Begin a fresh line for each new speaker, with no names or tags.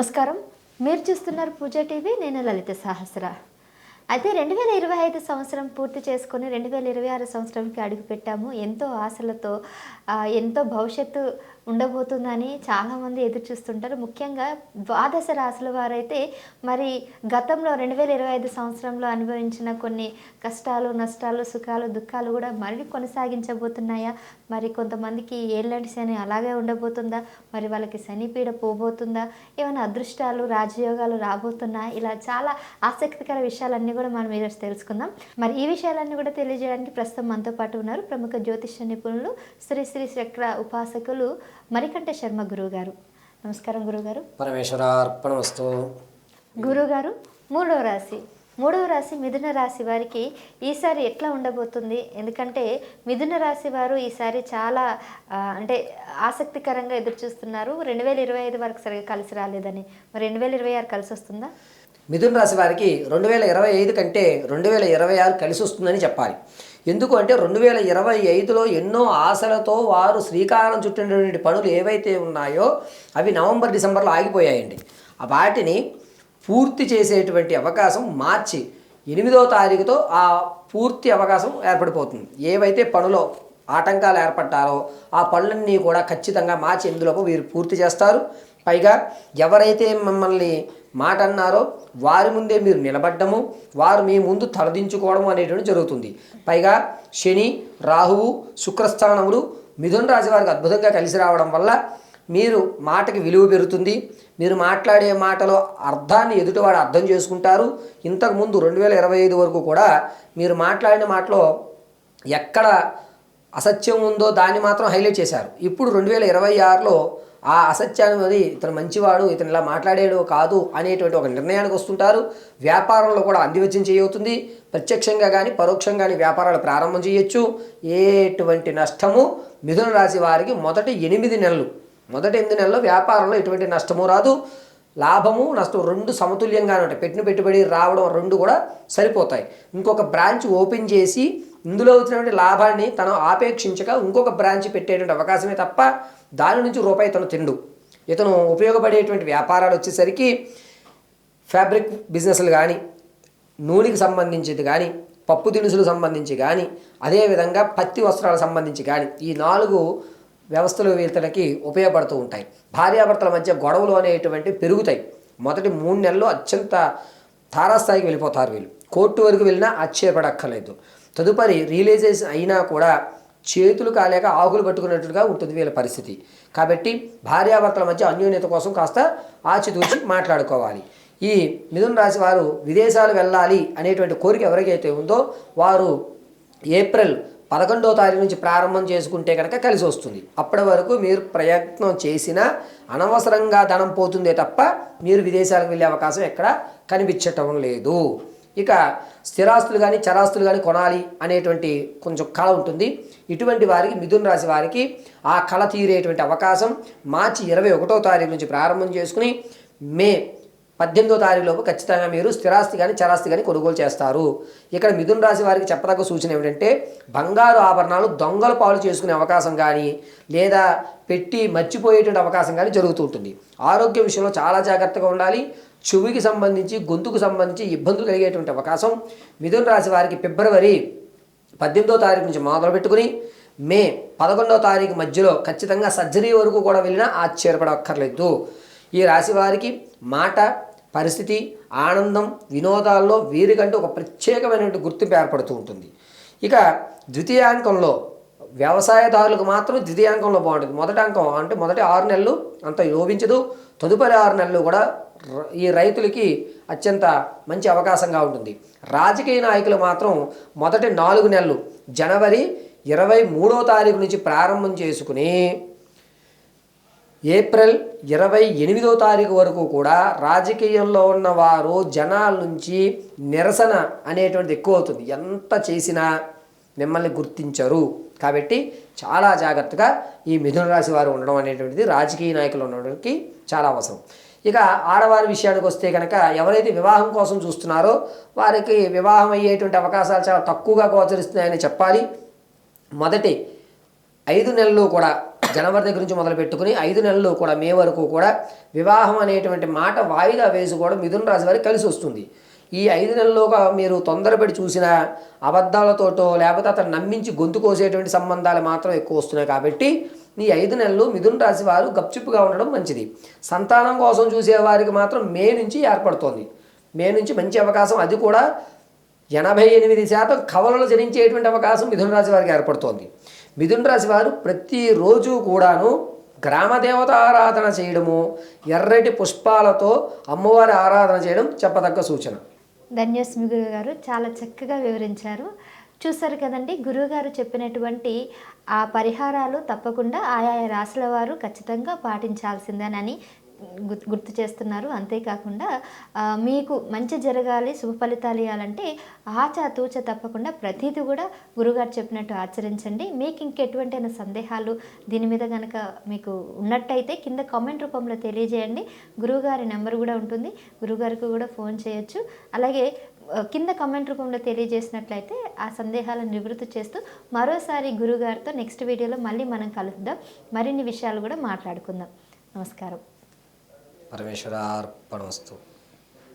నమస్కారం. మీరు చూస్తున్నారు పూజా టీవీ నేను లలిత సహస్ర. అయితే రెండు వేల ఇరవై ఐదు సంవత్సరం పూర్తి చేసుకొని రెండు వేల ఇరవై ఆరు సంవత్సరంకి అడుగు పెట్టాము ఎంతో ఆశలతో ఎంతో భవిష్యత్తు ఉండబోతుందని చాలామంది ఎదురు చూస్తుంటారు. ముఖ్యంగా ద్వాదశ రాశుల వారైతే మరి గతంలో రెండు వేల ఇరవై ఐదు సంవత్సరంలో అనుభవించిన కొన్ని కష్టాలు నష్టాలు సుఖాలు దుఃఖాలు కూడా మళ్ళీ కొనసాగించబోతున్నాయా? మరి కొంతమందికి ఏళ్ళంటి శని అలాగే ఉండబోతుందా? మరి వాళ్ళకి శనిపీడ పోబోతుందా? ఏమైనా అదృష్టాలు రాజయోగాలు రాబోతున్నా? ఇలా చాలా ఆసక్తికర విషయాలన్నీ కూడా మనం ఈరోజు తెలుసుకుందాం. మరి ఈ విషయాలన్నీ కూడా తెలియజేయడానికి ప్రస్తుతం మనతో పాటు ఉన్నారు ప్రముఖ జ్యోతిష్య నిపుణులు శ్రీ శ్రీ చక్ర ఉపాసకులు మరికంఠ శర్మ గురువు గారు నమస్కారం గురుగారు
పరమేశ్వరార్పణమస్తు.
గురుగారు మూడవ రాశి. మూడవ రాశి మిథున రాశి వారికి ఈసారి ఎట్లా ఉండబోతుంది? ఎందుకంటే మిథున రాశి వారు ఈసారి చాలా అంటే ఆసక్తికరంగా ఎదురు చూస్తున్నారు. రెండు వేల ఇరవై ఐదు వరకు సరిగా కలిసి రాలేదని. మరి రెండు వేల ఇరవై ఆరు కలిసి వస్తుందా?
మిథున రాశి వారికి రెండు వేల ఇరవై ఐదు కంటే రెండు వేల ఇరవై ఆరు కలిసి వస్తుందని చెప్పాలి. ఎందుకు అంటే రెండు వేల ఇరవై ఐదులో ఎన్నో ఆశలతో వారు శ్రీకారం చుట్టినటువంటి పనులు ఏవైతే ఉన్నాయో అవి నవంబర్ డిసెంబర్లో ఆగిపోయాయండి. వాటిని పూర్తి చేసేటువంటి అవకాశం మార్చి ఎనిమిదో తారీఖుతో ఆ పూర్తి అవకాశం ఏర్పడిపోతుంది. ఏవైతే పనులో ఆటంకాలు ఏర్పడ్డారో ఆ పనులన్నీ కూడా ఖచ్చితంగా మార్చి ఎనిమిదిలోపు వీరు పూర్తి చేస్తారు. పైగా ఎవరైతే మిమ్మల్ని మాట అన్నారో వారి ముందే మీరు నిలబడ్డము వారు మీ ముందు తలదించుకోవడం అనేటువంటి జరుగుతుంది. పైగా శని రాహువు శుక్రస్థానములు మిథున రాశి వారికి అద్భుతంగా కలిసి రావడం వల్ల మీరు మాటకి విలువ పెరుగుతుంది. మీరు మాట్లాడే మాటలో అర్థాన్ని ఎదుటివాడు అర్థం చేసుకుంటారు. ఇంతకుముందు రెండు వేల ఇరవై ఐదు వరకు కూడా మీరు మాట్లాడిన మాటలో ఎక్కడ అసత్యం ఉందో దాన్ని మాత్రం హైలైట్ చేశారు. ఇప్పుడు రెండు వేల ఇరవై ఆరులో ఆ అసత్యాన్ని ఇతను మంచివాడు ఇతను ఇలా మాట్లాడాడు కాదు అనేటువంటి ఒక నిర్ణయానికి వస్తుంటారు. వ్యాపారంలో కూడా అందివచ్యం చేయవుతుంది. ప్రత్యక్షంగా కానీ పరోక్షంగా కానీ వ్యాపారాలు ప్రారంభం చేయొచ్చు. ఎటువంటి నష్టము? మిథున రాశి వారికి మొదటి ఎనిమిది నెలలు. మొదటి ఎనిమిది నెలల్లో వ్యాపారంలో ఎటువంటి నష్టము రాదు. లాభము నష్టం రెండు సమతుల్యంగానే ఉంటాయి. పెట్టిన పెట్టుబడి రావడం రెండు కూడా సరిపోతాయి. ఇంకొక బ్రాంచ్ ఓపెన్ చేసి ఇందులో వచ్చినటువంటి లాభాన్ని తను ఆపేక్షించక ఇంకొక బ్రాంచ్ పెట్టేటువంటి అవకాశమే తప్ప దాని నుంచి రూపాయి తను తిండు. ఇతను ఉపయోగపడేటువంటి వ్యాపారాలు వచ్చేసరికి ఫ్యాబ్రిక్ బిజినెస్లు కానీ నూనెకి సంబంధించింది కానీ పప్పు దినుసులకు సంబంధించి కానీ అదేవిధంగా పత్తి వస్త్రాలకు సంబంధించి కానీ ఈ నాలుగు వ్యవస్థలు వీళ్ళకి ఉపయోగపడుతూ ఉంటాయి. భార్యాభర్తల మధ్య గొడవలు అనేటువంటి పెరుగుతాయి. మొదటి మూడు నెలలు అత్యంత తారాస్థాయికి వెళ్ళిపోతారు వీళ్ళు. కోర్టు వరకు వెళ్ళినా ఆశ్చర్యపడక్కర్లేదు తదుపరి రియలైజేషన్ అయినా కూడా చేతులు కాలేక ఆకులు పట్టుకున్నట్టుగా ఉంటుంది వీళ్ళ పరిస్థితి. కాబట్టి భార్యాభర్తల మధ్య అన్యోన్యత కోసం కాస్త ఆచితూచి మాట్లాడుకోవాలి. ఈ మిథున రాశి వారు విదేశాలు వెళ్ళాలి అనేటువంటి కోరిక ఎవరికైతే ఉందో వారు ఏప్రిల్ పదకొండో తారీఖు నుంచి ప్రారంభం చేసుకుంటే కనుక కలిసి వస్తుంది. అప్పటి వరకు మీరు ప్రయత్నం చేసినా అనవసరంగా ధనం పోతుందే తప్ప మీరు విదేశాలకు వెళ్ళే అవకాశం ఎక్కడ కనిపించటం లేదు. ఇక స్థిరాస్తులు కానీ చరాస్తులు కానీ కొనాలి అనేటువంటి కొంచెం కళ ఉంటుంది. ఇటువంటి వారికి మిథున రాశి వారికి ఆ కళ తీరేటువంటి అవకాశం మార్చి ఇరవై ఒకటో తారీఖు నుంచి ప్రారంభం చేసుకుని మే పద్దెనిమిదో తారీఖులోపు ఖచ్చితంగా మీరు స్థిరాస్తి కానీ చరాస్తి కానీ కొనుగోలు చేస్తారు. ఇక్కడ మిథున రాశి వారికి చెప్పదగ్గ సూచన ఏమిటంటే బంగారు ఆభరణాలు దొంగల పాలు చేసుకునే అవకాశం కానీ లేదా పెట్టి మర్చిపోయేటువంటి అవకాశం కానీ జరుగుతూ ఉంటుంది. ఆరోగ్య విషయంలో చాలా జాగ్రత్తగా ఉండాలి. చెవికి సంబంధించి గొంతుకు సంబంధించి ఇబ్బందులు కలిగేటువంటి అవకాశం మిథున రాశి వారికి ఫిబ్రవరి పద్దెనిమిదో తారీఖు నుంచి మొదలు పెట్టుకుని మే పదకొండవ తారీఖు మధ్యలో ఖచ్చితంగా సర్జరీ వరకు కూడా వెళ్ళినా ఆశ్చర్యపడక్కర్లేదు. ఈ రాశి వారికి మాట పరిస్థితి ఆనందం వినోదాల్లో వీరికంటే ఒక ప్రత్యేకమైనటువంటి గుర్తింపు ఏర్పడుతూ ఉంటుంది. ఇక ద్వితీయాంకంలో వ్యవసాయదారులకు మాత్రం ద్వితీయాంకంలో బాగుంటుంది. మొదటి అంకం అంటే మొదటి ఆరు నెలలు అంత యోగించదు తదుపరి ఆరు నెలలు కూడా ఈ రైతులకి అత్యంత మంచి అవకాశంగా ఉంటుంది. రాజకీయ నాయకులు మాత్రం మొదటి నాలుగు నెలలు జనవరి ఇరవై మూడో తారీఖు నుంచి ప్రారంభం చేసుకుని ఏప్రిల్ ఇరవై ఎనిమిదో తారీఖు వరకు కూడా రాజకీయంలో ఉన్నవారు జనాల నుంచి నిరసన అనేటువంటిది ఎక్కువ అవుతుంది. ఎంత చేసినా మిమ్మల్ని గుర్తించరు. కాబట్టి చాలా జాగ్రత్తగా ఈ మిథున రాశి వారు ఉండడం అనేటువంటిది రాజకీయ నాయకులు ఉండడానికి చాలా అవసరం. ఇక ఆడవారి విషయానికి వస్తే కనుక ఎవరైతే వివాహం కోసం చూస్తున్నారో వారికి వివాహం అయ్యేటువంటి అవకాశాలు చాలా తక్కువగా గోచరిస్తున్నాయని చెప్పాలి. మొదటి ఐదు నెలలు కూడా జనవరి దగ్గర నుంచి మొదలు పెట్టుకుని ఐదు నెలలు కూడా మే వరకు కూడా వివాహం అనేటువంటి మాట వాయిదా వేసుకోవడం మిథున రాశి వారికి కలిసి వస్తుంది. ఈ ఐదు నెలలుగా మీరు తొందరపడి చూసిన అబద్ధాలతోటో లేకపోతే అతను నమ్మించి గొంతు కోసేటువంటి సంబంధాలు మాత్రం ఎక్కువ వస్తున్నాయి కాబట్టి ఈ ఐదు నెలలు మిథున రాశి వారు గప్చుప్పుగా ఉండడం మంచిది. సంతానం కోసం చూసే వారికి మాత్రం మే నుంచి ఏర్పడుతోంది. మే నుంచి మంచి అవకాశం అది కూడా ఎనభై ఎనిమిది శాతం కవలలు జరించేటువంటి అవకాశం మిథున రాశి వారికి ఏర్పడుతోంది. మిథున రాశి వారు ప్రతిరోజు కూడాను గ్రామదేవత ఆరాధన చేయడము ఎర్రటి పుష్పాలతో అమ్మవారి ఆరాధన చేయడం చెప్పదగ్గ సూచన.
ధన్యోస్మి గురుగారు చాలా చక్కగా వివరించారు. చూసారు కదండి గురువుగారు చెప్పినటువంటి ఆ పరిహారాలు తప్పకుండా ఆయా రాసుల వారు ఖచ్చితంగా పాటించాల్సిందేనని గుర్తు చేస్తున్నారు. అంతేకాకుండా మీకు మంచి జరగాలి శుభ ఫలితాలు ఇవ్వాలంటే ఆచా తూచ తప్పకుండా ప్రతిదీ కూడా గురుగారు చెప్పినట్టు ఆచరించండి. మీకు ఇంకెటువంటి అయినా సందేహాలు దీని మీద కనుక మీకు ఉన్నట్టయితే కింద కామెంట్ రూపంలో తెలియజేయండి. గురువుగారి నెంబర్ కూడా ఉంటుంది. గురుగారికి కూడా ఫోన్ చేయొచ్చు. అలాగే కింద కామెంట్ రూపంలో తెలియజేసినట్లయితే ఆ సందేహాలను నివృత్తి చేస్తూ మరోసారి గురుగారితో నెక్స్ట్ వీడియోలో మళ్ళీ మనం కలుద్దాం. మరిన్ని విషయాలు కూడా మాట్లాడుకుందాం. నమస్కారం.
పరమేశ్వరార్పణమస్తు